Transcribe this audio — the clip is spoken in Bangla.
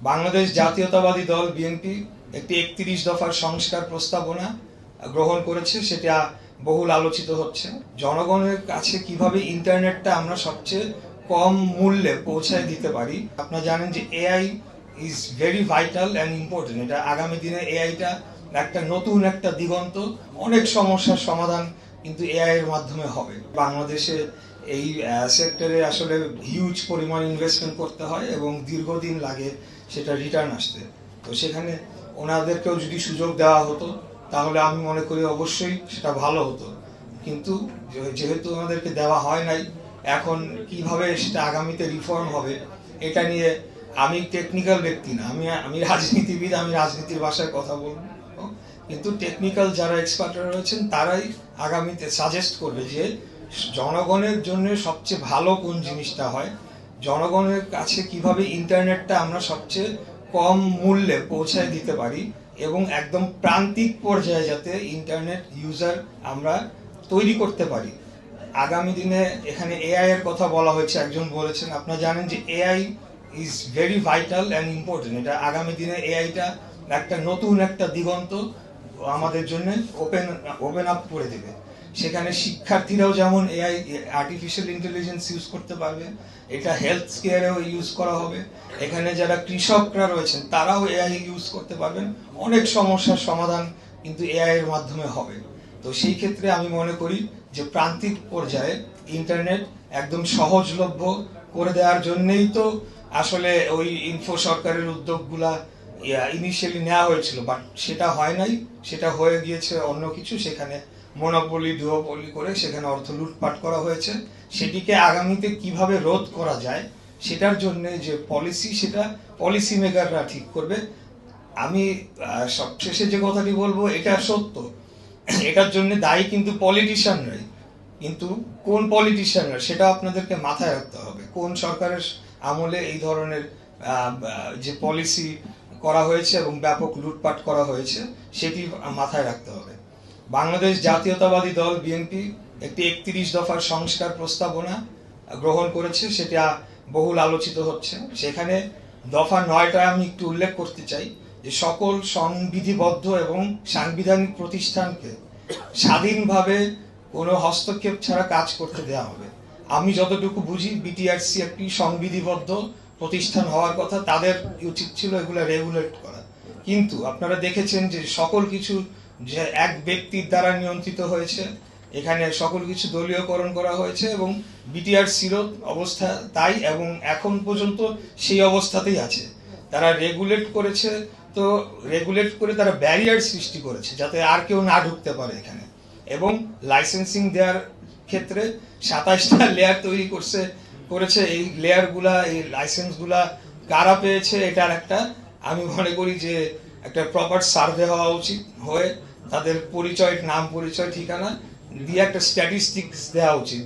বাংলাদেশ জাতীয়তাবাদী দল বিএনপি একটি একত্রিশ দফার সংস্কার প্রস্তাবনা গ্রহণ করেছে, সেটা বহুল আলোচিত হচ্ছে। জনগণের কাছে কীভাবে ইন্টারনেটটা আমরা সবচেয়ে কম মূল্যে পৌঁছায় দিতে পারি, আপনারা জানেন যে AI is very vital and important এটা আগামী দিনে এআইটা একটা নতুন একটা দিগন্ত, অনেক সমস্যার সমাধান কিন্তু এআই এর মাধ্যমে হবে। বাংলাদেশে এই সেক্টরে আসলে হিউজ পরিমাণ ইনভেস্টমেন্ট করতে হয় এবং দীর্ঘদিন লাগে সেটা রিটার্ন আসতে। তো সেখানে ওনাদেরকেও যদি সুযোগ দেওয়া হতো, তাহলে আমি মনে করি অবশ্যই সেটা ভালো হতো। কিন্তু যেহেতু ওনাদেরকে দেওয়া হয় নাই, এখন কীভাবে সেটা আগামীতে রিফর্ম হবে, এটা নিয়ে আমি টেকনিক্যাল ব্যক্তি না। আমি আমি রাজনীতিবিদ, আমি রাজনীতির ভাষায় কথা বলব। কিন্তু টেকনিক্যাল যারা এক্সপার্টরা রয়েছেন, তারাই আগামীতে সাজেস্ট করবে যে জনগণের জন্য সবচেয়ে ভালো কোন জিনিসটা হয়? জনগণের কাছে কীভাবে ইন্টারনেটটা আমরা সবচেয়ে কম মূল্যে পৌঁছায় দিতে পারি এবং একদম প্রান্তিক পর্যায়ে যাতে ইন্টারনেট ইউজার আমরা তৈরি করতে পারি? আগামী দিনে এখানে এআই এর কথা বলা হয়েছে, একজন বলেছেন, আপনারা জানেন যে AI is very vital and important এটা আগামী দিনে এআইটা একটা নতুন একটা দিগন্ত আমাদের জন্য ওপেন ওপেন আপ করে দেবে। সেখানে শিক্ষার্থীরাও যেমন এআই আর্টিফিশিয়াল ইন্টেলিজেন্স ইউজ করতে পারবে, এটা হেলথ কেয়ারেও ইউজ করা হবে। এখানে যারা কৃষকরা রয়েছেন, তারাও এআই ইউজ করতে পারবেন। অনেক সমস্যার সমাধান কিন্তু এআই এর মাধ্যমে হবে। তো সেই ক্ষেত্রে আমি মনে করি যে প্রান্তিক পর্যায়ে ইন্টারনেট একদম সহজলভ্য করে দেওয়ার জন্যেই তো আসলে ওই ইনফো সরকারের উদ্যোগগুলা ইনিশিয়ালি নেওয়া হয়েছিল বাট সেটা হয় নাই, সেটা হয়ে গিয়েছে অন্য কিছু, সেখানে মোনোপলি ডুয়োপলি করে সেখানে অর্থ লুটপাট করা হয়েছে। সেটিকে আগামীতে কীভাবে রোধ করা যায়, সেটার জন্য যে পলিসি সেটা পলিসি মেকাররা ঠিক করবে। আমি সবশেষে যে কথাটি বলব, এটা সত্য। এটার জন্য দায়ী কিন্তু পলিটিশিয়ানরাই কিন্তু কোন পলিটিশিয়ানরা সেটা আপনাদেরকে মাথায় রাখতে হবে। কোন সরকারের আমলে এই ধরনের যে পলিসি করা হয়েছে এবং ব্যাপক লুটপাট করা হয়েছে, সেটি মাথায় রাখতে হবে। বাংলাদেশ জাতীয়তাবাদী দল বিএনপি একটি একত্রিশ দফার সংস্কার প্রস্তাবনা গ্রহণ করেছে, সেটা বহুল আলোচিত হচ্ছে। সেখানে দফা নয়টায় আমি একটু উল্লেখ করতে চাই যে সকল সংবিধিবদ্ধ এবং সাংবিধানিক প্রতিষ্ঠানকে স্বাধীনভাবে কোনো হস্তক্ষেপ ছাড়া কাজ করতে দেওয়া হবে। আমি যতটুকু বুঝি বিটিআরসি একটি সংবিধিবদ্ধ প্রতিষ্ঠান হওয়ার কথা তাদের উচিত ছিল এগুলো রেগুলেট করা। কিন্তু আপনারা দেখেছেন যে সকল কিছু যে এক ব্যক্তির দ্বারা নিয়ন্ত্রিত হয়েছে। এখানে সকল কিছু দলীয়করণ করা হয়েছে এবং বিটিআর বিটিআরসিরও অবস্থা তাই এবং এখন পর্যন্ত সেই অবস্থাতেই আছে। তারা রেগুলেট করেছে, তো রেগুলেট করে তারা ব্যারিয়ার সৃষ্টি করেছে যাতে আর কেউ না ঢুকতে পারে এখানে। এবং লাইসেন্সিং দেওয়ার ক্ষেত্রে সাতাশটা লেয়ার তৈরি করছে, করেছে। এই লেয়ারগুলা এই লাইসেন্সগুলা কারা পেয়েছে, এটার একটা আমি মনে করি যে একটা প্রপার সার্ভে হওয়া উচিত, হয়ে তাদের পরিচয়, নাম পরিচয়, ঠিকানা দিয়ে একটা স্ট্যাটিস্টিক্স দেওয়া উচিত।